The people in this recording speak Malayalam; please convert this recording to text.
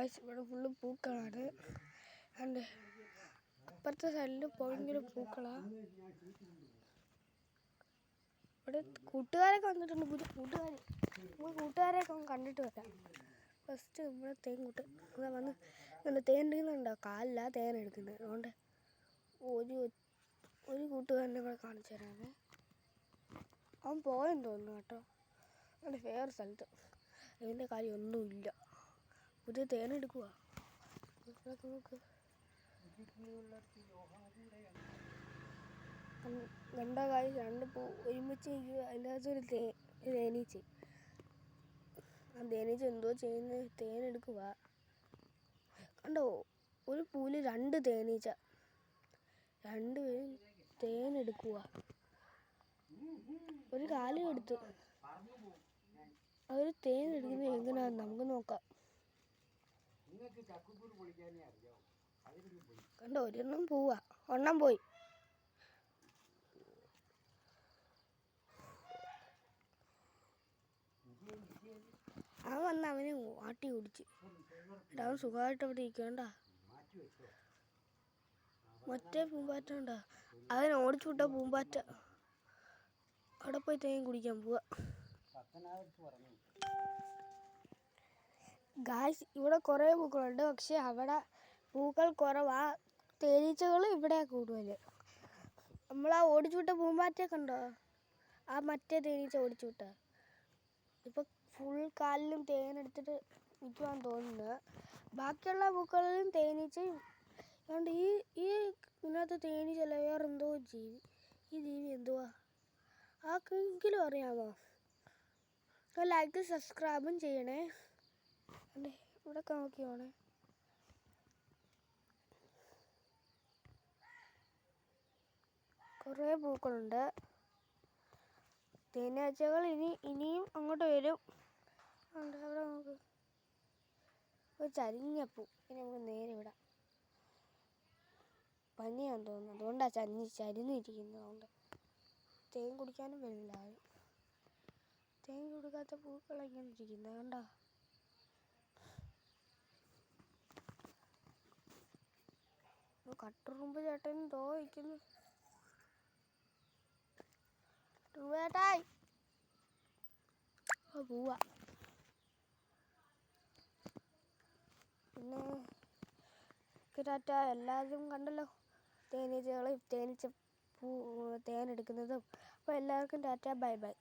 ഗായ്സ് ഇവിടെ ഫുള്ള് പൂക്കളാണ്. കണ്ട് അപ്പുറത്തെ സൈഡിൽ ഭയങ്കര പൂക്കളാണ് ഇവിടെ കൂട്ടുകാരൊക്കെ വന്നിട്ടുണ്ട്. പുതിയ കൂട്ടുകാർ നമ്മൾ കൂട്ടുകാരെയൊക്കെ കണ്ടിട്ട് വരാം. ഫസ്റ്റ് നമ്മുടെ തേൻ കൂട്ട്. ഇവിടെ വന്ന് ഇങ്ങനെ തേൻ എടുക്കുന്നുണ്ടോ കാലില്ല തേൻ എടുക്കുന്നത്. അതുകൊണ്ട് ഒരു ഒരു കൂട്ടുകാരനെ കൂടെ കാണിച്ചു തരാമേ അവൻ പോയെന്ന് തോന്നുന്നു കേട്ടോ. അവന്റെ വേറെ സ്ഥലത്ത്. അതിന്റെ കാര്യം പുതിയ തേൻ എടുക്കുക രണ്ടാ രണ്ട കാര്യം രണ്ട് പൂ ഒരുമിച്ച് നിൽക്കുക. അതിന്റെ അകത്ത് ഒരു തേ തേനീച്ച. ആ തേനീച്ച എന്തോ ചെയ്യുന്ന തേൻ എടുക്കുക കണ്ടോ? ഒരു പൂൽ രണ്ട് തേനീച്ച. രണ്ടുപേരും തേൻ എടുക്കുക ഒരു കാലം എടുത്തു. അവർ തേൻ എടുക്കുന്നത് എങ്ങനെയാന്ന് നമുക്ക് നോക്കാം. കണ്ടോ ഒരെണ്ണം പോവാ. ഒരെണ്ണം പോയി. അവൻ വന്ന് അവനെ ആട്ടി ഓടിച്ച് അവൻ സുഖമായിട്ട് അവിടെ ഇരിക്കണ്ട? മറ്റേ പൂമ്പാറ്റ ഉണ്ടോ? അവൻ ഓടിച്ചു വിട്ട പൂമ്പാറ്റ. അവിടെ പോയി തേൻ കുടിക്കാൻ പോവാ. ഗായ്സ് ഇവിടെ കുറേ പൂക്കളുണ്ട്. പക്ഷേ അവിടെ പൂക്കൾ കുറവാ. തേനീച്ചകൾ ഇവിടെ കൂടുതൽ നമ്മൾ ആ ഓടിച്ചു വിട്ട പൂമ്പാറ്റയൊക്കെ ഉണ്ടോ? ആ മറ്റേ തേനീച്ച ഓടിച്ചു വിട്ട ഇപ്പം ഫുൾ കാലിലും തേനെടുത്തിട്ട് നിൽക്കുവാൻ തോന്നുന്നത് ബാക്കിയുള്ള പൂക്കളിലും തേനീച്ചയും അതുകൊണ്ട് ഈ ഈ ഇതിനകത്ത് തേനീച്ചല്ല വേറെ എന്തോ ജീവി ഈ ജീവി എന്തുവാ? ആർക്കെങ്കിലും അറിയാമോ? ലൈക്ക് സബ്സ്ക്രൈബും ചെയ്യണേ. അല്ലേ? ഇവിടെ നോക്കിയോണേ കുറേ പൂക്കളുണ്ട്. തേനീച്ചകൾ ഇനി ഇനിയും അങ്ങോട്ട് വരും. ഉണ്ട് അവിടെ നോക്ക്. ഒരു ചരിഞ്ഞ പൂ. ഇനി നമുക്ക് നേരെ വിടാം. പനിയാന്ന് തോന്നുന്നു. അതുകൊണ്ടാണ് ചരിഞ്ഞ് ചരിഞ്ഞിരിക്കുന്നതുകൊണ്ട് തേൻ കുടിക്കാനും വരില്ല ആരും. തേൻ കൊടുക്കാത്ത പൂക്കൾ ഇങ്ങനെ ഇരിക്കുന്നത്? കണ്ടോ കട്ടുറുമ്പ് ചേട്ടൻ തോ വയ്ക്കുന്നു ചേട്ടായി. പോവാ. പിന്നെ ടാറ്റ എല്ലാവരും കണ്ടല്ലോ. തേനീച്ചകളും തേനീച്ച പൂ തേൻ എടുക്കുന്നതും. അപ്പോൾ എല്ലാവർക്കും ടാറ്റ ബൈ ബൈ.